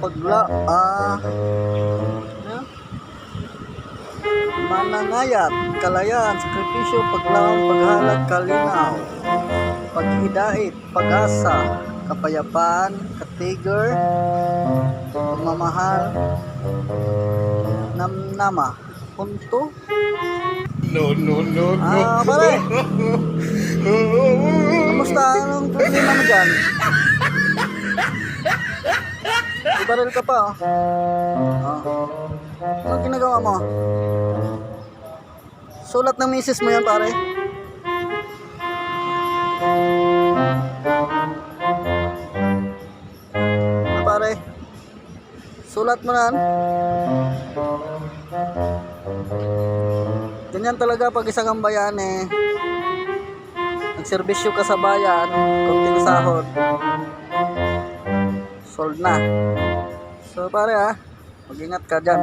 Pagla, ah, ano? mananayat, kalayaan, sakripisyo, paglaong, paghalag, kalinaw, paghidait, pag-asa, kapayapaan, katiger, pagmamahal, namnama, punto, No, no, no, no. Ah, pare. Kamusta? Anong problema mo dyan? Ibaril ka pa, oh. Anong ginagawa mo? Sulat ng misis mo yan, pare. Ah, pare. Sulat mo na. Ganyan talaga pag isang ang bayan eh. Nagserbisyo ka sa bayan, konting sahod. Sold na. So pare ah, mag-ingat ka dyan.